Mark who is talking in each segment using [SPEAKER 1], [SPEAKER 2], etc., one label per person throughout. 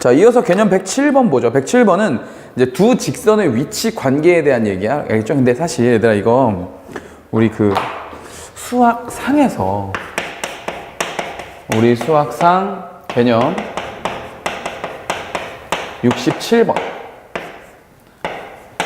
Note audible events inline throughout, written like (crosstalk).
[SPEAKER 1] 자, 이어서 개념 107번 보죠. 107번은 이제 두 직선의 위치 관계에 대한 얘기야. 알겠죠? 근데 사실 얘들아 이거 우리 그 수학상에서 우리 수학상 개념 67번.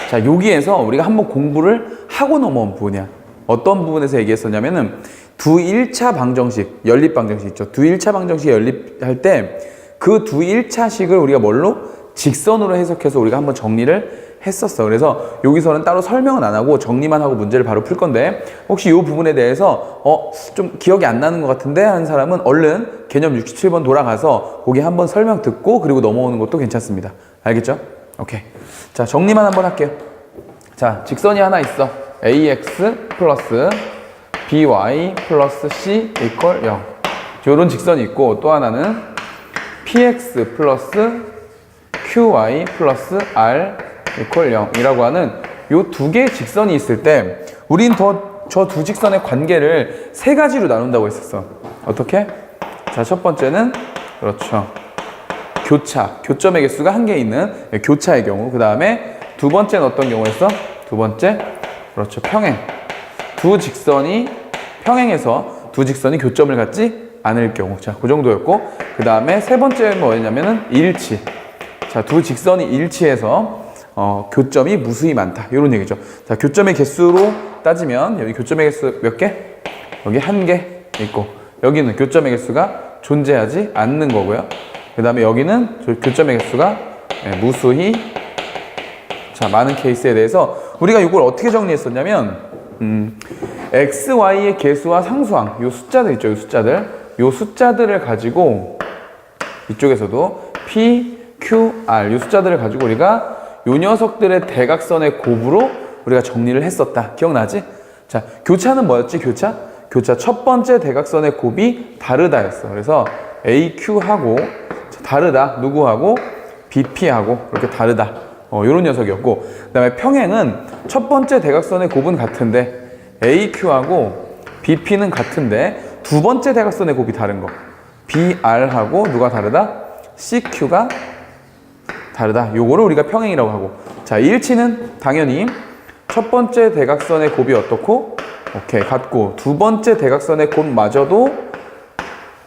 [SPEAKER 1] 자, 여기에서 우리가 한번 공부를 하고 넘어온 부분이야. 어떤 부분에서 얘기했었냐면은 두 1차 방정식, 연립 방정식 있죠. 두 1차 방정식 연립할 때 그 두 1차식을 우리가 뭘로? 직선으로 해석해서 우리가 한번 정리를 했었어. 그래서 여기서는 따로 설명은 안 하고 정리만 하고 문제를 바로 풀 건데 혹시 이 부분에 대해서 어, 좀 기억이 안 나는 것 같은데 하는 사람은 얼른 개념 67번 돌아가서 거기 한번 설명 듣고 그리고 넘어오는 것도 괜찮습니다. 알겠죠? 오케이. 자, 정리만 한번 할게요. 자, 직선이 하나 있어. ax 플러스 by 플러스 c 이퀄 0. 이런 직선이 있고 또 하나는 px 플러스 qy 플러스 r 이퀄 0이라고 하는 요 두 개의 직선이 있을 때 우린 더 저 두 직선의 관계를 세 가지로 나눈다고 했었어. 어떻게? 자, 첫 번째는 그렇죠. 교차, 교점의 개수가 한 개 있는 교차의 경우. 그 다음에 두 번째는 어떤 경우였어? 두 번째, 그렇죠. 평행. 두 직선이 평행해서 두 직선이 교점을 갖지 않을 경우. 자, 그 정도였고. 그 다음에 세 번째는 뭐였냐면은 일치. 자, 두 직선이 일치해서 어, 교점이 무수히 많다. 이런 얘기죠. 자, 교점의 개수로 따지면 여기 교점의 개수 몇 개? 여기 한 개 있고 여기는 교점의 개수가 존재하지 않는 거고요. 그 다음에 여기는 저 교점의 개수가 예, 무수히 자 많은 케이스에 대해서 우리가 이걸 어떻게 정리했었냐면 음, x, y의 개수와 상수항 요 숫자들 있죠, 요 숫자들 요 숫자들을 가지고 이쪽에서도 p, q, r 요 숫자들을 가지고 우리가 요 녀석들의 대각선의 곱으로 우리가 정리를 했었다. 기억나지? 자, 교차는 뭐였지? 교차? 교차 첫 번째 대각선의 곱이 다르다였어. 그래서 AQ하고 다르다. 누구하고? BP하고 이렇게 다르다. 어, 요런 녀석이었고. 그 다음에 평행은 첫 번째 대각선의 곱은 같은데 AQ하고 BP는 같은데 두 번째 대각선의 곱이 다른 거. BR하고 누가 다르다? CQ가 다르다. 요거를 우리가 평행이라고 하고. 자, 일치는 당연히 첫 번째 대각선의 곱이 어떻고? 오케이, 같고. 두 번째 대각선의 곱마저도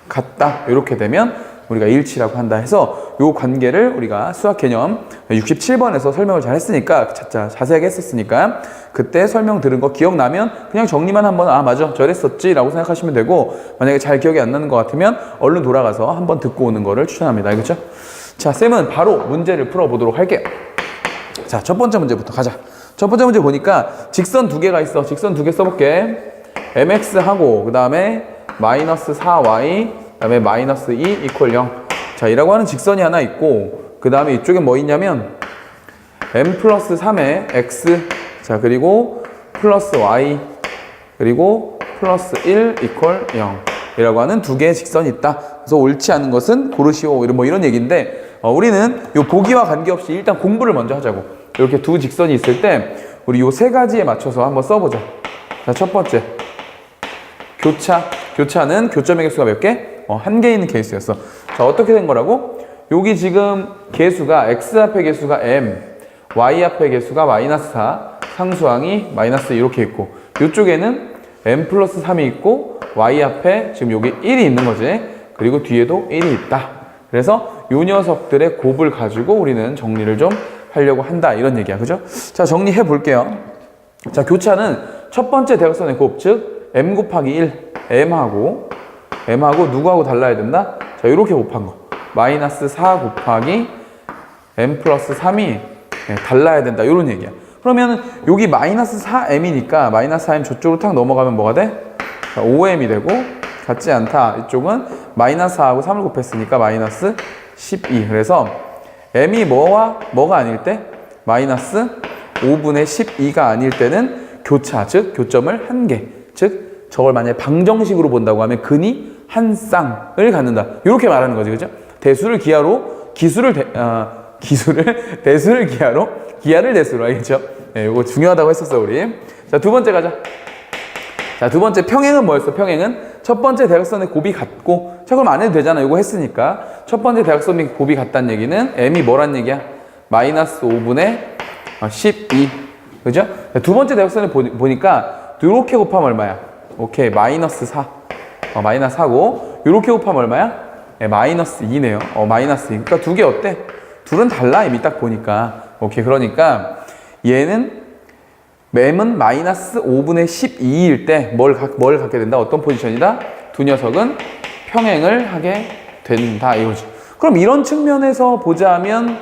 [SPEAKER 1] 같다. 이렇게 되면 우리가 일치라고 한다 해서 요 관계를 우리가 수학 개념 67번에서 설명을 잘 했으니까 자, 자세하게 했었으니까 그때 설명 들은 거 기억나면 그냥 정리만 한번 아 맞아 저랬었지 라고 생각하시면 되고 만약에 잘 기억이 안 나는 것 같으면 얼른 돌아가서 한번 듣고 오는 거를 추천합니다. 알겠죠? 자 쌤은 바로 문제를 풀어보도록 할게요. 자 첫 번째 문제부터 가자. 첫 번째 문제 보니까 직선 두 개가 있어. 직선 두 개 써볼게. mx하고 그 다음에 마이너스 4y 그 다음에 마이너스 2 이퀄 0. 자, 이라고 하는 직선이 하나 있고, 그 다음에 이쪽에 뭐 있냐면, m 플러스 3에 x, 자, 그리고 플러스 y, 그리고 플러스 1 이퀄 0. 이라고 하는 두 개의 직선이 있다. 그래서 옳지 않은 것은 고르시오. 이런 뭐 이런 얘기인데, 어, 우리는 요 보기와 관계없이 일단 공부를 먼저 하자고. 이렇게 두 직선이 있을 때, 우리 요 세 가지에 맞춰서 한번 써보자. 자, 첫 번째. 교차. 교차는 교점의 개수가 몇 개? 어, 한개 있는 케이스였어. 자, 어떻게 된 거라고? 여기 지금 개수가 x 앞의 개수가 m, y 앞의 개수가 마이너스 4, 상수항이 마이너스 이렇게 있고 이쪽에는 m 플러스 3이 있고 y 앞에 지금 여기 1이 있는 거지. 그리고 뒤에도 1이 있다. 그래서 요 녀석들의 곱을 가지고 우리는 정리를 좀 하려고 한다. 이런 얘기야. 그죠? 자, 정리해 볼게요. 자, 교차는 첫 번째 대각선의 곱, 즉 m 곱하기 1, m하고 m하고 누구하고 달라야 된다? 자, 이렇게 곱한 거. 마이너스 4 곱하기 m 플러스 3이 달라야 된다. 이런 얘기야. 그러면 여기 마이너스 4m이니까 마이너스 4m 저쪽으로 탁 넘어가면 뭐가 돼? 자, 5m이 되고 같지 않다. 이쪽은 마이너스 4하고 3을 곱했으니까 마이너스 12. 그래서 m이 뭐와 뭐가 아닐 때? 마이너스 5분의 12가 아닐 때는 교차, 즉 교점을 한 개. 즉 저걸 만약에 방정식으로 본다고 하면 근이 한 쌍을 갖는다. 이렇게 말하는 거지, 그죠? 대수를 기하로 기수를 대, 아, 기수를 (laughs) 대수를 기하로 기하를 대수로 알겠죠? 네, 이거 중요하다고 했었어 우리. 자 두 번째 가자. 자 두 번째 평행은 뭐였어? 평행은 첫 번째 대각선의 곱이 같고 자 그럼 안 해도 되잖아 이거 했으니까 첫 번째 대각선이 곱이 같다는 얘기는 m이 뭐란 얘기야 마이너스 5분의 12 그죠 두 번째 대각선을 보, 보니까 이렇게 곱하면 얼마야 오케이 마이너스 4 어, 마이너스 4고 이렇게 곱하면 얼마야 네, 마이너스 2네요 어 마이너스 2 그러니까 두 개 어때 둘은 달라 이미 딱 보니까 오케이 그러니까 얘는 맴은 마이너스 5분의 12일 때 뭘 뭘 갖게 된다? 어떤 포지션이다? 두 녀석은 평행을 하게 된다 이거지. 그럼 이런 측면에서 보자면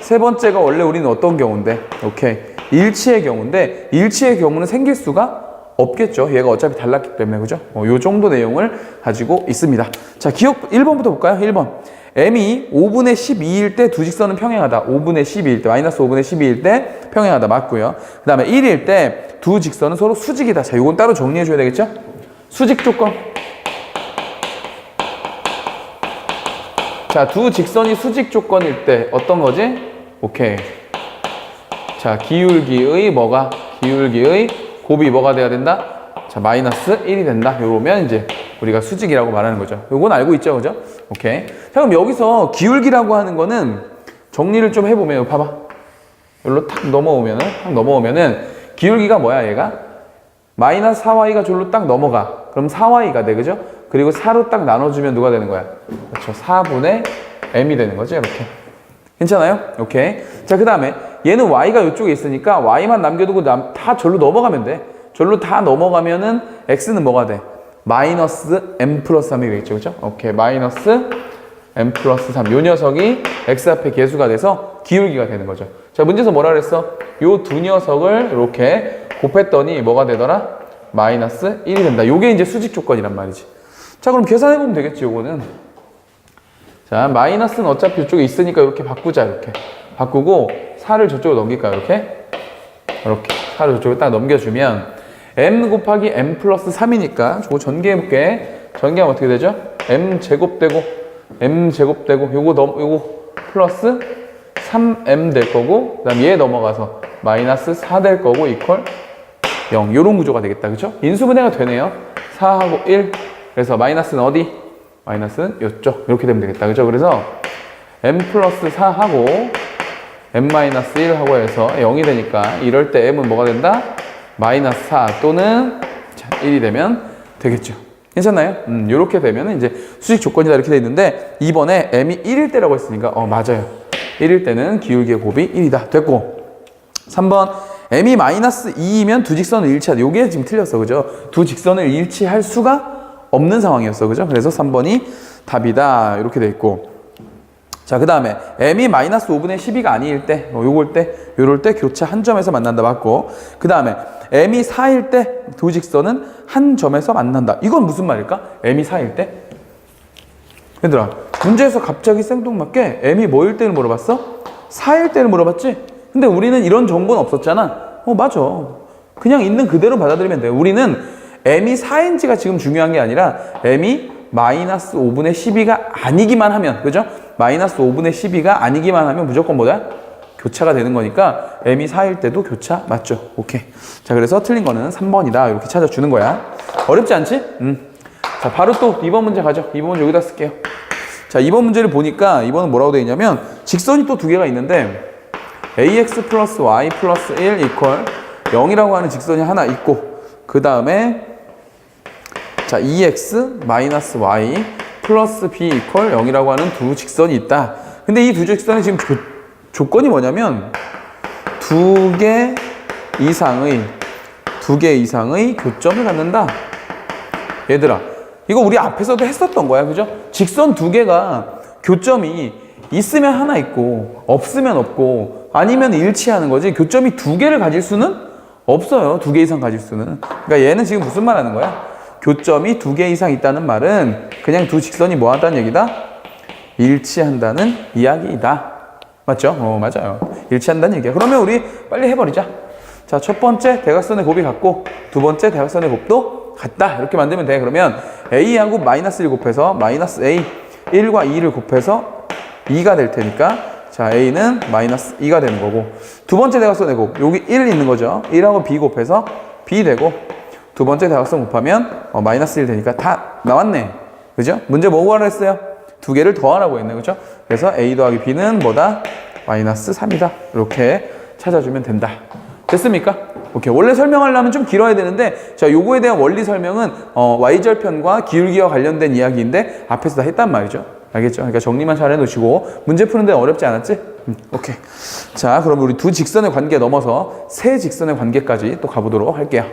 [SPEAKER 1] 세 번째가 원래 우리는 어떤 경우인데? 오케이. 일치의 경우인데 일치의 경우는 생길 수가 없겠죠. 얘가 어차피 달랐기 때문에 그죠? 어, 요 정도 내용을 가지고 있습니다. 자, 기억 1번부터 볼까요? 1번. m이 5분의 12일 때 두 직선은 평행하다. 5분의 12일 때, 마이너스 5분의 12일 때 평행하다. 맞고요. 그 다음에 1일 때 두 직선은 서로 수직이다. 자, 요건 따로 정리해 줘야 되겠죠? 수직 조건. 자, 두 직선이 수직 조건일 때 어떤 거지? 오케이. 자, 기울기의 뭐가? 기울기의 곱이 뭐가 돼야 된다? 자, 마이너스 1이 된다. 요러면 이제 우리가 수직이라고 말하는 거죠. 요건 알고 있죠, 그죠? 오케이. 자, 그럼 여기서 기울기라고 하는 거는 정리를 좀 해보면, 여기 봐봐. 여기로 탁 넘어오면은, 탁 넘어오면은, 기울기가 뭐야, 얘가? 마이너스 4y가 졸로 딱 넘어가. 그럼 4y가 돼, 그죠? 그리고 4로 딱 나눠주면 누가 되는 거야? 그렇죠. 4분의 m이 되는 거죠, 이렇게. 괜찮아요? 오케이. 자, 그 다음에 얘는 y가 이쪽에 있으니까 y만 남겨두고 남, 다 절로 넘어가면 돼. 절로 다 넘어가면은 x는 뭐가 돼? 마이너스 m 플러스 3이 되겠죠, 그죠? 오케이. 마이너스 m 플러스 3. 요 녀석이 x 앞에 계수가 돼서 기울기가 되는 거죠. 자, 문제에서 뭐라 그랬어? 요 두 녀석을 이렇게 곱했더니 뭐가 되더라? 마이너스 1이 된다. 요게 이제 수직 조건이란 말이지. 자, 그럼 계산해보면 되겠지, 요거는. 자, 마이너스는 어차피 이쪽에 있으니까 이렇게 바꾸자, 이렇게. 바꾸고, 4를 저쪽으로 넘길까요, 이렇게? 이렇게. 4를 저쪽으로 딱 넘겨주면, m 곱하기 m 플러스 3이니까, 저거 전개해볼게. 전개하면 어떻게 되죠? m 제곱되고, m 제곱되고, 요거 넘, 요거 플러스 3m 될 거고, 그 다음 얘 넘어가서 마이너스 4 될 거고, 이퀄 0. 요런 구조가 되겠다, 그죠? 인수분해가 되네요. 4하고 1. 그래서 마이너스는 어디? 마이너스는 요쪽 이렇게 되면 되겠다 그죠 그래서 m 플러스 4하고 m 마이너스 1하고 해서 0이 되니까 이럴 때 m은 뭐가 된다? 마이너스 4 또는 자, 1이 되면 되겠죠 괜찮나요? 음, 이렇게 되면 이제 수직 조건이다 이렇게 돼 있는데 이번에 m이 1일 때라고 했으니까 어 맞아요 1일 때는 기울기의 곱이 1이다 됐고 3번 m이 마이너스 2이면 두 직선을 일치하다 요게 지금 틀렸어 그죠? 두 직선을 일치할 수가 없는 상황이었어. 그죠? 그래서 3번이 답이다. 이렇게 돼 있고. 자, 그 다음에 m이 마이너스 5분의 12가 아닐 때, 뭐 요걸 때, 요럴 때 교차 한 점에서 만난다. 맞고. 그 다음에 m이 4일 때 두 직선은 한 점에서 만난다. 이건 무슨 말일까? m이 4일 때? 얘들아, 문제에서 갑자기 생뚱맞게 m이 뭐일 때를 물어봤어? 4일 때를 물어봤지? 근데 우리는 이런 정보는 없었잖아. 어, 맞아. 그냥 있는 그대로 받아들이면 돼. 우리는 m이 4인지가 지금 중요한 게 아니라 m이 마이너스 5분의 12가 아니기만 하면 그죠? 마이너스 5분의 12가 아니기만 하면 무조건 뭐다? 교차가 되는 거니까 m이 4일 때도 교차 맞죠? 오케이. 자 그래서 틀린 거는 3번이다 이렇게 찾아주는 거야. 어렵지 않지? 음. 자 바로 또 2번 문제 가죠. 2번 문제 여기다 쓸게요. 자 2번 문제를 보니까 2번은 뭐라고 되어 있냐면 직선이 또 두 개가 있는데 ax 플러스 y 플러스 1 이퀄 0이라고 하는 직선이 하나 있고 그 다음에 자, 2x 마이너스 y 플러스 b 이퀄 0이라고 하는 두 직선이 있다. 근데 이 두 직선의 지금 조, 조건이 뭐냐면 두 개 이상의 두 개 이상의 교점을 갖는다. 얘들아, 이거 우리 앞에서도 했었던 거야. 그죠? 직선 두 개가 교점이 있으면 하나 있고 없으면 없고 아니면 일치하는 거지. 교점이 두 개를 가질 수는 없어요. 두 개 이상 가질 수는. 그러니까 얘는 지금 무슨 말 하는 거야? 교점이 두 개 이상 있다는 말은 그냥 두 직선이 뭐 한다는 얘기다? 일치한다는 이야기이다. 맞죠? 어, 맞아요. 일치한다는 얘기야. 그러면 우리 빨리 해버리자. 자, 첫 번째 대각선의 곱이 같고, 두 번째 대각선의 곱도 같다. 이렇게 만들면 돼. 그러면 A하고 마이너스 1 곱해서 마이너스 A 1과 2를 곱해서 2가 될 테니까, 자, A는 마이너스 2가 되는 거고, 두 번째 대각선의 곱, 여기 1 있는 거죠. 1하고 B 곱해서 B 되고, 두 번째 대각선 곱하면 어, 마이너스 1 되니까 다 나왔네. 그죠? 문제 뭐 구하라 했어요? 두 개를 더하라고 했네. 그죠? 그래서 A 더하기 B는 뭐다? 마이너스 3이다. 이렇게 찾아주면 된다. 됐습니까? 오케이. 원래 설명하려면 좀 길어야 되는데, 자, 요거에 대한 원리 설명은, 어, Y절편과 기울기와 관련된 이야기인데, 앞에서 다 했단 말이죠. 알겠죠? 그러니까 정리만 잘 해놓으시고, 문제 푸는데 어렵지 않았지? 음, 오케이. 자, 그럼 우리 두 직선의 관계 넘어서 세 직선의 관계까지 또 가보도록 할게요.